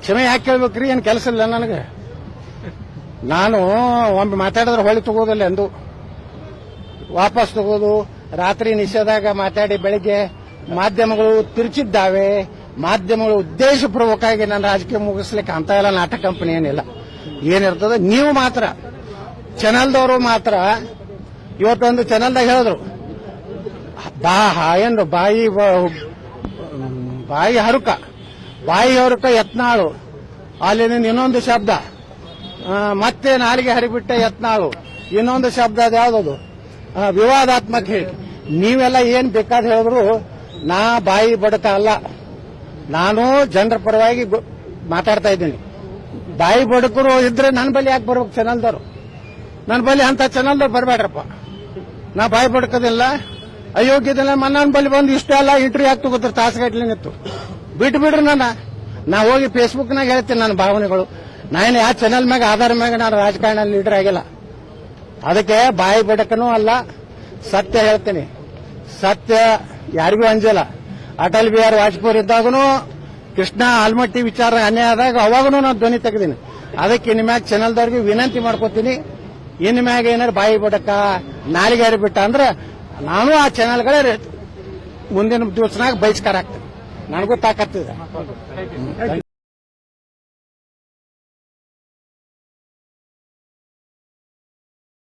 ಕ್ಷಮೆ ಯಾಕೆ ಕೇಳ್ಬೇಕ್ರಿ? ಏನ್ ಕೆಲಸ ಇಲ್ಲ ನನಗೆ. ನಾನು ಒಮ್ಮೆ ಮಾತಾಡಿದ್ರೆ ಹೊಳಿ ತಗೋದಿಲ್ಲ ಎಂದು. ವಾಪಸ್ ತಗೋದು. ರಾತ್ರಿ ನಿಷೇಧಾಗ ಮಾತಾಡಿ ಬೆಳಿಗ್ಗೆ ಮಾಧ್ಯಮಗಳು ತಿರುಚಿದ್ದಾವೆ. ಮಾಧ್ಯಮಗಳು ಉದ್ದೇಶಪೂರ್ವಕವಾಗಿ ನನ್ನ ರಾಜಕೀಯ ಮುಗಿಸ್ಲಿಕ್ಕೆ ಅಂತ ಎಲ್ಲ ನಾಟಕ ಕಂಪನಿ ಏನಿಲ್ಲ. ಏನಿರ್ತದೆ? ನೀವು ಮಾತ್ರ. ಚಾನಲ್ದವರು ಮಾತ್ರ. ಇವತ್ತೊಂದು ಚಾನಲ್ದಾಗ ಹೇಳಿದ್ರು. ಬಾ ಏನು ಬಾಯಿ ಬಾಯಿ ಹರುಕ ಬಾಯಿ ಹರುಕ ಯತ್ನಾಳು. ಅಲ್ಲಿನ ಇನ್ನೊಂದು ಶಬ್ದ. ಮತ್ತೆ ನಾಲಿಗೆ ಹರಿಬಿಟ್ಟ ಯತ್ನಾಳು. ಇನ್ನೊಂದು ಶಬ್ದ ಅದು ಯಾವ್ದದು? ವಿವಾದಾತ್ಮಕ ಹೇಳಿ. ನೀವೆಲ್ಲ ಏನ್ ಬೇಕಾದ ಹೇಳಿದ್ರು, ನಾ ಬಾಯಿ ಬಡತ ಅಲ್ಲ. ನಾನು ಜನರ ಪರವಾಗಿ ಮಾತಾಡ್ತಾ ಇದ್ದೀನಿ. ಬಾಯಿ ಬಡಕರು ಇದ್ರೆ ನನ್ನ ಬಳಿ ಯಾಕೆ ಬರ್ಬೇಕು ಚಾನಲ್ದವರು ನನ್ನ ಬಳಿ ಅಂತ ಚಾನಲ್ದವ್ರು ಬರಬೇಡ್ರಪ್ಪ. ನಾ ಬಾಯಿ ಬಡ್ಕೋದಿಲ್ಲ. ಅಯೋಗ್ಯದಿಲ್ಲ ನನ್ನ ಬಳಿ ಬಂದು ಇಷ್ಟೇ ಅಲ್ಲ ಇಂಟರ್ವ್ಯೂ ಯಾಕೆ ತಗೋತಾರೆ ತಾಸುಗಟ್ಲೆ ನಿಂತು. ಬಿಟ್ಟು ಬಿಡ್ರಿ ನನ್ನ. ನಾ ಹೋಗಿ ಫೇಸ್ಬುಕ್ನಾಗ ಹೇಳ್ತೀನಿ ನನ್ನ ಭಾವನೆಗಳು. ನಾನು ಯಾವ ಚಾನಲ್ ಮ್ಯಾಗ, ಆಧಾರ ಮ್ಯಾಗ ನಾನು ರಾಜಕಾರಣ ಲೀಡರ್ ಆಗಿಲ್ಲ. ಅದಕ್ಕೆ ಬಾಯಿ ಬಿಡಕನೂ ಅಲ್ಲ, ಸತ್ಯ ಹೇಳ್ತೀನಿ. ಸತ್ಯ ಯಾರಿಗೂ ಅಂಜಲ್ಲ. ಅಟಲ್ ಬಿಹಾರಿ ವಾಜಪೇಯಿ ಇದ್ದಾಗನು, ಕೃಷ್ಣ ಆಲ್ಮಟ್ಟಿ ವಿಚಾರ ಅನ್ಯಾಯ ಆದಾಗ ಅವಾಗೂ ನಾನು ಧ್ವನಿ ತೆಗೆದೀನಿ. ಅದಕ್ಕೆ ಇನ್ನು ಮ್ಯಾಗ ಚಾನಲ್ದವ್ರಿಗೆ ವಿನಂತಿ ಮಾಡ್ಕೋತೀನಿ. ಇನ್ನು ಮ್ಯಾಗ ಏನಾರು ಬಾಯಿ ಬಿಡಕ್ಕ ನಾಲಿಗೆ ಬಿಟ್ಟ ಅಂದ್ರೆ ನಾನು ಆ ಚಾನೆಲ್ಗಳೇ ಮುಂದಿನ ದಿವಸನಾಗ ಬಹಿಷ್ಕಾರ ಆಗ್ತದೆ ನನಗೂ ತಾಕತ್ತಿದೆ.